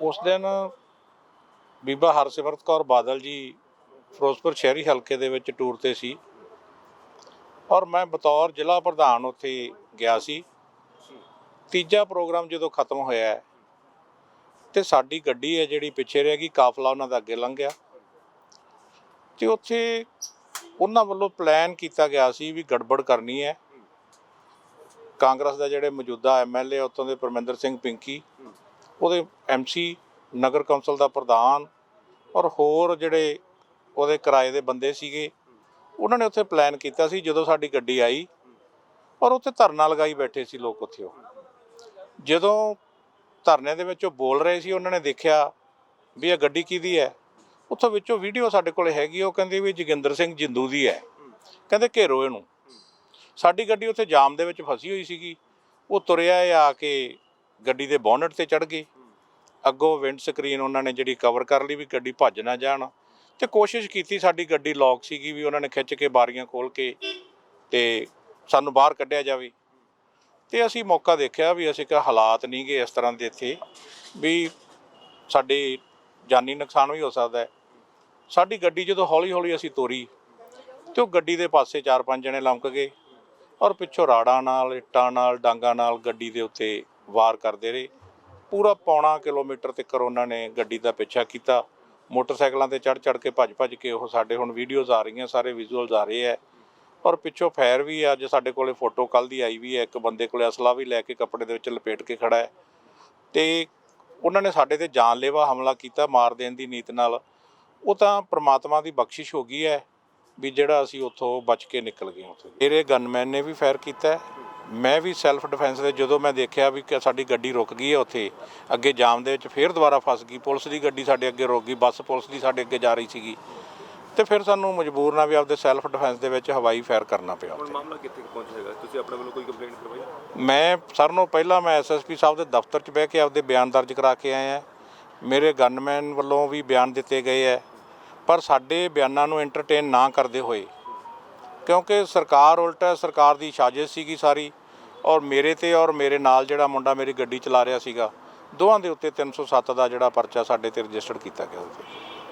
ਉਸ ਦਿਨ ਬੀਬਾ ਹਰਸਿਮਰਤ ਕੌਰ ਬਾਦਲ ਜੀ ਫਿਰੋਜ਼ਪੁਰ ਸ਼ਹਿਰੀ ਹਲਕੇ ਦੇ ਵਿੱਚ ਟੂਰ ਤੇ ਸੀ ਔਰ ਮੈਂ ਬਤੌਰ ਜ਼ਿਲ੍ਹਾ ਪ੍ਰਧਾਨ ਉੱਥੇ ਗਿਆ ਸੀ। ਤੀਜਾ ਪ੍ਰੋਗਰਾਮ ਜਦੋਂ ਖਤਮ ਹੋਇਆ ਹੈ, ਤੇ ਸਾਡੀ ਗੱਡੀ ਹੈ ਜਿਹੜੀ ਪਿੱਛੇ ਰਹਿ ਗਈ ਕਾਫਲਾ ਉਹਨਾਂ ਦਾ ਅੱਗੇ ਲੰਘ ਗਿਆ। ਤੇ ਉੱਥੇ ਉਹਨਾਂ ਵੱਲੋਂ ਪਲਾਨ ਕੀਤਾ ਗਿਆ ਸੀ ਵੀ ਗੜਬੜ ਕਰਨੀ ਹੈ। ਕਾਂਗਰਸ ਦਾ ਜਿਹੜੇ ਮੌਜੂਦਾ ਐਮਐਲਏ ਉੱਥੋਂ ਦੇ ਪਰਮਿੰਦਰ ਸਿੰਘ ਪਿੰਕੀ ਉਹਦੇ ਐਮਸੀ ਨਗਰ ਕੌਂਸਲ ਦਾ ਪ੍ਰਧਾਨ ਔਰ ਹੋਰ ਜਿਹੜੇ ਉਹਦੇ ਕਿਰਾਏ ਦੇ ਬੰਦੇ ਸੀਗੇ, ਉਹਨਾਂ ਨੇ ਉੱਥੇ ਪਲਾਨ ਕੀਤਾ ਸੀ ਜਦੋਂ ਸਾਡੀ ਗੱਡੀ ਆਈ ਔਰ ਉੱਥੇ ਧਰਨਾ ਲਗਾਈ ਬੈਠੇ ਸੀ ਲੋਕ ਉੱਥੇ ਉਹ। ਜਦੋਂ ਧਰਨੇ ਦੇ ਵਿੱਚ ਉਹ ਬੋਲ ਰਹੇ ਸੀ, ਉਹਨਾਂ ਨੇ ਦੇਖਿਆ ਵੀ ਇਹ ਗੱਡੀ ਕਿਹਦੀ ਹੈ, ਉੱਥੋਂ ਵਿੱਚੋਂ ਵੀਡੀਓ ਸਾਡੇ ਕੋਲ ਹੈਗੀ, ਉਹ ਕਹਿੰਦੇ ਵੀ ਜੋਗਿੰਦਰ ਸਿੰਘ ਜਿੰਦੂ ਦੀ ਹੈ। ਕਹਿੰਦੇ ਘੇਰੋ ਇਹਨੂੰ। ਸਾਡੀ ਗੱਡੀ ਉੱਥੇ ਜਾਮ ਦੇ ਵਿੱਚ ਫਸੀ ਹੋਈ ਸੀਗੀ, ਉਹ ਤੁਰਿਆ ਆ ਕੇ ਗੱਡੀ ਦੇ ਬੋਨਟ ਤੇ ਚੜ ਗਏ ਅੱਗੋਂ ਵਿੰਡ ਸਕਰੀਨ ਉਹਨਾਂ ਨੇ ਜਿਹੜੀ ਕਵਰ ਕਰ ਲਈ ਵੀ ਗੱਡੀ ਭੱਜ ਨਾ ਜਾਣ। ਤੇ ਕੋਸ਼ਿਸ਼ ਕੀਤੀ ਸਾਡੀ ਗੱਡੀ ਲੌਕ ਸੀਗੀ ਵੀ ਉਹਨਾਂ ਨੇ ਖਿੱਚ ਕੇ ਬਾਰੀਆਂ ਖੋਲ ਕੇ ਤੇ ਸਾਨੂੰ ਬਾਹਰ ਕੱਢਿਆ ਜਾਵੇ। ਤੇ ਅਸੀਂ ਮੌਕਾ ਦੇਖਿਆ ਵੀ ਅਸੀਂ ਕਿਹਾ ਹਾਲਾਤ ਨਹੀਂ ਗਏ ਇਸ ਤਰ੍ਹਾਂ ਦੇ ਇੱਥੇ ਵੀ ਸਾਡੇ ਜਾਨੀ ਨੁਕਸਾਨ ਵੀ ਹੋ ਸਕਦਾ ਹੈ। ਸਾਡੀ ਗੱਡੀ ਜਦੋਂ ਹੌਲੀ ਹੌਲੀ ਅਸੀਂ ਤੋਰੀ ਤੇ ਉਹ ਗੱਡੀ ਦੇ ਪਾਸੇ ਚਾਰ ਪੰਜ ਜਣੇ ਲੰਮਕ ਗਏ ਔਰ ਪਿੱਛੋਂ ਰਾੜਾਂ ਨਾਲ, ਇੱਟਾਂ ਨਾਲ, ਡਾਂਗਾਂ ਨਾਲ ਗੱਡੀ ਦੇ ਉੱਤੇ ਵਾਰ ਕਰਦੇ ਰਹੇ। ਪੂਰਾ ਪੌਣਾ ਕਿਲੋਮੀਟਰ ਤੱਕ ਉਹਨਾਂ ਨੇ ਗੱਡੀ ਦਾ ਪਿੱਛਾ ਕੀਤਾ। ਮੋਟਰਸਾਈਕਲਾਂ ਤੇ ਚੜ ਚੜ ਕੇ ਭੱਜ ਭੱਜ ਕੇ ਉਹ ਸਾਡੇ ਹੁਣ ਵੀਡੀਓਜ਼ ਆ ਰਹੀਆਂ, ਸਾਰੇ ਵਿਜ਼ੂਅਲਸ ਆ ਰਹੇ ਹੈ ਔਰ ਪਿੱਛੋਂ ਫਾਇਰ ਵੀ ਅੱਜ ਸਾਡੇ ਕੋਲੇ ਫੋਟੋ ਕੱਲ ਦੀ ਆਈ ਵੀ ਹੈ, ਇੱਕ ਬੰਦੇ ਕੋਲੇ ਅਸਲਾ ਵੀ ਲੈ ਕੇ ਕੱਪੜੇ ਦੇ ਵਿੱਚ ਲਪੇਟ ਕੇ ਖੜਾ ਹੈ। ਤੇ ਉਹਨਾਂ ਨੇ ਸਾਡੇ ਤੇ ਜਾਨਲੇਵਾ ਹਮਲਾ ਕੀਤਾ ਮਾਰ ਦੇਣ ਦੀ ਨੀਤ ਨਾਲ। ਉਹ ਤਾਂ ਪ੍ਰਮਾਤਮਾ ਦੀ ਬਖਸ਼ਿਸ਼ ਹੋ ਗਈ ਹੈ ਵੀ ਜਿਹੜਾ ਅਸੀਂ ਉੱਥੋਂ ਬਚ ਕੇ ਨਿਕਲ ਗਏ ਉੱਥੇ। ਮੇਰੇ ਗਨਮੈਨ ਨੇ ਵੀ ਫਾਇਰ ਕੀਤਾ ਮੈਂ ਵੀ ਸੈਲਫ ਡਿਫੈਂਸ ਦੇ ਜਦੋਂ ਮੈਂ ਦੇਖਿਆ ਵੀ ਕਿ ਸਾਡੀ ਗੱਡੀ ਰੁਕ ਗਈ ਹੈ ਉੱਥੇ ਅੱਗੇ ਜਾਮ ਦੇ ਵਿੱਚ ਫੇਰ ਦੁਬਾਰਾ ਫਸ ਗਈ ਪੁਲਿਸ ਦੀ ਗੱਡੀ ਸਾਡੇ ਅੱਗੇ ਰੁਕ ਗਈ ਬੱਸ ਪੁਲਿਸ ਦੀ ਸਾਡੇ ਅੱਗੇ ਜਾ ਰਹੀ ਸੀਗੀ। ਤੇ ਫਿਰ ਸਾਨੂੰ ਮਜਬੂਰ ਨਾ ਵੀ ਆਪਦੇ ਸੈਲਫ ਡਿਫੈਂਸ ਦੇ ਵਿੱਚ ਹਵਾਈ ਫਾਇਰ ਕਰਨਾ ਪਿਆ ਹੁਣ ਮਾਮਲਾ ਕਿੱਥੇ ਪਹੁੰਚੇਗਾ ਤੁਸੀਂ ਆਪਣੇ ਵੱਲੋਂ ਕੋਈ ਕੰਪਲੇਂਟ ਕਰਵਾਈ? ਮੈਂ ਸਰ ਨੂੰ ਪਹਿਲਾਂ ਮੈਂ ਐਸਐਸਪੀ ਸਾਹਿਬ ਦੇ ਦਫ਼ਤਰ 'ਚ ਬਹਿ ਕੇ ਆਪਦੇ ਬਿਆਨ ਦਰਜ ਕਰਾ ਕੇ ਆਏ ਆ ਮੇਰੇ ਗਨਮੈਨ ਵੱਲੋਂ ਵੀ ਬਿਆਨ ਦਿੱਤੇ ਗਏ ਹੈ ਪਰ ਸਾਡੇ ਬਿਆਨਾਂ ਨੂੰ ਐਂਟਰਟੇਨ ਨਾ ਕਰਦੇ ਹੋਏ ਕਿਉਂਕਿ ਸਰਕਾਰ ਉਲਟਾ ਸਰਕਾਰ ਦੀ ਸਾਜ਼ਿਸ਼ ਸੀਗੀ ਸਾਰੀ ਔਰ ਮੇਰੇ ਤੇ ਔਰ ਮੇਰੇ ਨਾਲ ਜਿਹੜਾ ਮੁੰਡਾ ਮੇਰੀ ਗੱਡੀ ਚਲਾ ਰਿਹਾ ਸੀਗਾ, ਦੋਵਾਂ ਦੇ ਉੱਤੇ 307 ਦਾ ਜਿਹੜਾ ਪਰਚਾ ਸਾਡੇ ਤੇ ਰਜਿਸਟਰ ਕੀਤਾ ਗਿਆ ਉਹਦੇ